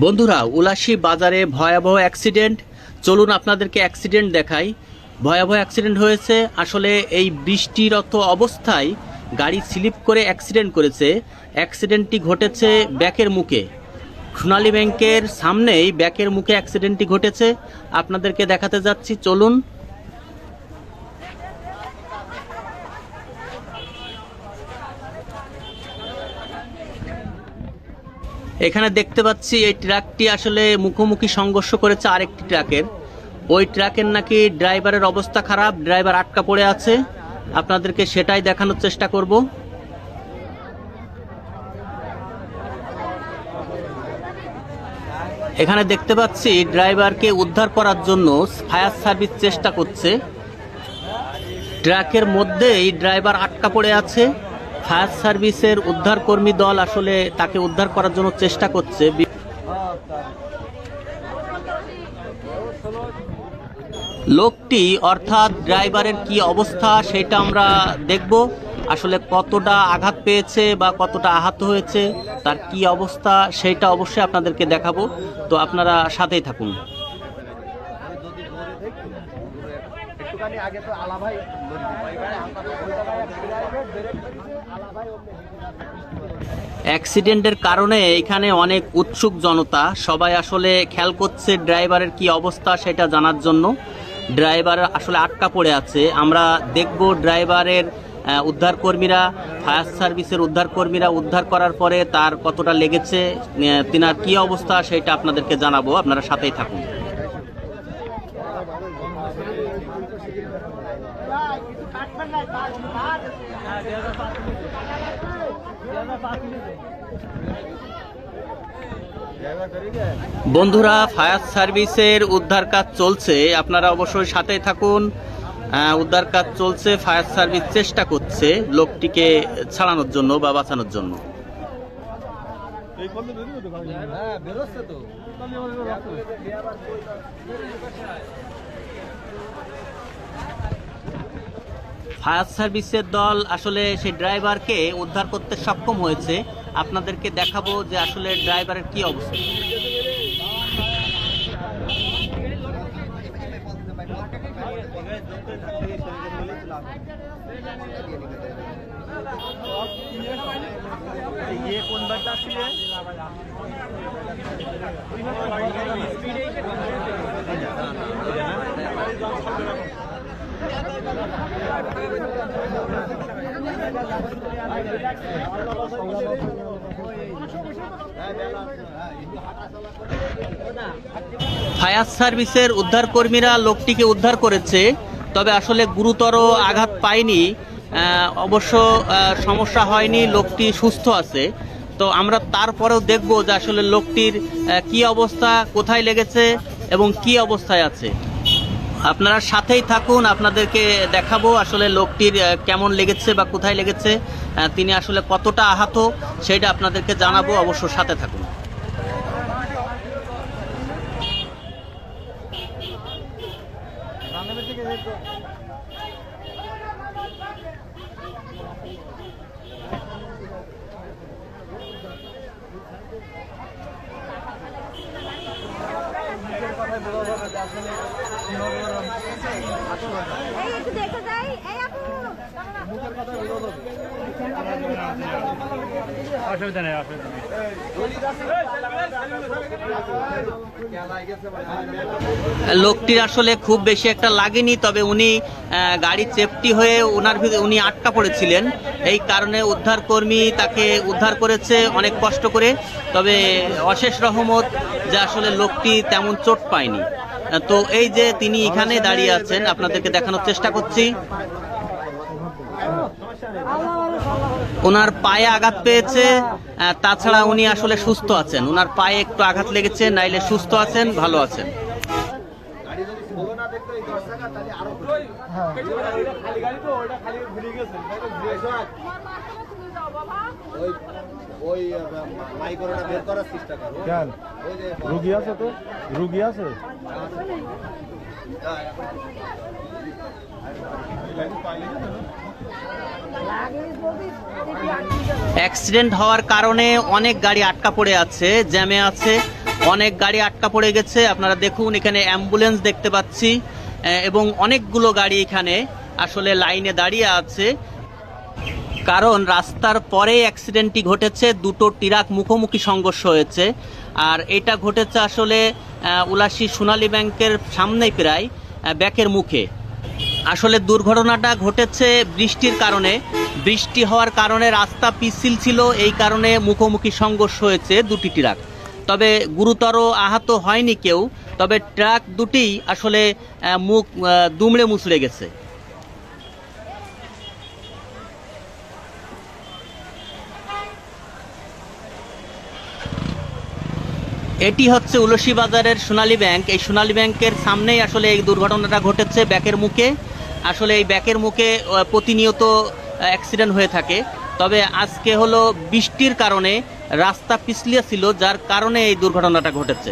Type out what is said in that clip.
বন্ধুরা উলাসী বাজারে ভয়াবহ অ্যাক্সিডেন্ট। চলুন আপনাদেরকে অ্যাক্সিডেন্ট দেখাই। ভয়াবহ অ্যাক্সিডেন্ট হয়েছে। আসলে এই বৃষ্টিরত অবস্থায় গাড়ি স্লিপ করে অ্যাক্সিডেন্ট করেছে। অ্যাক্সিডেন্টটি ঘটেছে ব্যাকের মুখে। সোনালী ব্যাংকের সামনেই ব্যাকের মুখে অ্যাক্সিডেন্টটি ঘটেছে। আপনাদেরকে দেখাতে যাচ্ছি। চলুন। এখানে দেখতে পাচ্ছি এই ট্রাকটি আসলে মুখোমুখি সংঘর্ষ করেছে আরেকটি ট্রাকের। ওই ট্রাকের নাকি ড্রাইভারের অবস্থা খারাপ, ড্রাইভার আটকা পড়ে আছে। আপনাদেরকে সেটাই দেখানোর চেষ্টা করব। এখানে দেখতে পাচ্ছি ড্রাইভারকে উদ্ধার করার জন্য ফায়ার সার্ভিস চেষ্টা করছে। ট্রাকের মধ্যেই ড্রাইভার আটকা পড়ে আছে। ফায়ার সার্ভিসের উদ্ধারকর্মী দল আসলে তাকে উদ্ধার করার জন্য চেষ্টা করছে। লোকটি অর্থাৎ ড্রাইভারের কি অবস্থা সেটা আমরা দেখব। আসলে কতটা আঘাত পেয়েছে বা কতটা আহত হয়েছে, তার কি অবস্থা সেটা অবশ্যই আপনাদেরকে দেখাবো। তো আপনারা সাথেই থাকুন। একটুখানি আগে তো আলা ভাই অ্যাক্সিডেন্টের কারণে এখানে অনেক উৎসুক জনতা, সবাই আসলে খেয়াল করছে ড্রাইভারের কি অবস্থা সেটা জানার জন্য। ড্রাইভার আসলে আটকা পড়ে আছে। আমরা দেখব ড্রাইভারের উদ্ধারকর্মীরা, ফায়ার সার্ভিসের উদ্ধারকর্মীরা উদ্ধার করার পরে তার কতটা লেগেছে তিনার কি অবস্থা সেটা আপনাদেরকে জানাব। আপনারা সাথেই থাকুন। বন্ধুরা, ফায়ার সার্ভিসের উদ্ধার কাজ চলছে। আপনারা অবশ্যই সাথে থাকুন। উদ্ধার কাজ চলছে, ফায়ার সার্ভিস চেষ্টা করছে লোকটিকে ছাড়ানোর জন্য বা বাঁচানোর জন্য। ফায়ার সার্ভিসের দল আসলে সেই ড্রাইভারকে উদ্ধার করতে সক্ষম হয়েছে। আপনাদেরকে দেখাবো যে আসলে ড্রাইভারের কি অবস্থা। ফায়ার সার্ভিসের উদ্ধারকর্মীরা লোকটিকে উদ্ধার করেছে, তবে আসলে গুরুতর আঘাত পায়নি। অবশ্য সমস্যা হয়নি, লোকটি সুস্থ আছে। তো আমরা তারপরেও দেখব যে আসলে লোকটির কি অবস্থা, কোথায় লেগেছে এবং কি অবস্থায় আছে। আপনারা সাথেই থাকুন, আপনাদেরকে দেখাবো আসলে লোকটির কেমন লেগেছে বা কোথায় লেগেছে তিনি আসলে কতটা আহত, সেটা আপনাদেরকে জানাব, অবশ্য সাথে থাকুন এই একটু দেখে যাই এই আপু অসুবিধা নেই অসুবিধা নেই লোকটির আসলে খুব বেশি একটা লাগেনি, তবে উনি গাড়ি চেপটি হয়ে ওনার ভিতরে উনি আটকা পড়েছিলেন। এই কারণে উদ্ধারকর্মী তাকে উদ্ধার করেছে অনেক কষ্ট করে, তবে অশেষ রহমত যে আসলে লোকটি তেমন চোট পায়নি। তো এই যে তিনি এখানে দাঁড়িয়ে আছেন, আপনাদেরকে দেখানোর চেষ্টা করছি। ওনার পায়ে আঘাত পেয়েছে তাছাড়া উনি আসলে সুস্থ আছেন। ওনার পায়ে একটু আঘাত লেগেছে, নাইলে সুস্থ আছেন, ভালো আছেন। ওই ওই মাইক্রোটা বের করার চেষ্টা করো। কেন? রুগী আছে তো? রুগী আছে? অ্যাক্সিডেন্ট হওয়ার কারণে অনেক গাড়ি আটকা পড়ে আছে জ্যামে আছে অনেক গাড়ি আটকা পড়ে গেছে। আপনারা দেখুন এখানে অ্যাম্বুলেন্স দেখতে পাচ্ছি এবং অনেকগুলো গাড়ি এখানে আসলে লাইনে দাঁড়িয়ে আছে। কারণ রাস্তার পরে অ্যাক্সিডেন্টটি ঘটেছে, দুটো ট্রাক মুখোমুখি সংঘর্ষ হয়েছে। আর এটা ঘটেছে আসলে উলাসী সোনালী ব্যাংকের সামনেই প্রায় ব্যাকের মুখে। আসলে দুর্ঘটনাটা ঘটেছে বৃষ্টির কারণে। বৃষ্টি হওয়ার কারণে রাস্তা পিছিল ছিল, এই কারণে মুখোমুখি সংঘর্ষ হয়েছে দুটি ট্রাক। তবে গুরুতর আহত হয়নি কেউ, তবে ট্রাক দুটি আসলে মুখ দুমড়ে মুচড়ে গেছে। এটি হচ্ছে উলসী বাজারের সোনালী ব্যাংক। এই সোনালী ব্যাংকের সামনেই আসলে এই দুর্ঘটনাটা ঘটেছে ব্যাকের মুখে। আসলে এই ব্যাকের মুখে প্রতিনিয়ত অ্যাক্সিডেন্ট হয়ে থাকে। তবে আজকে হলো বৃষ্টির কারণে রাস্তা পিছলিয়ে ছিল, যার কারণে এই দুর্ঘটনাটা ঘটেছে।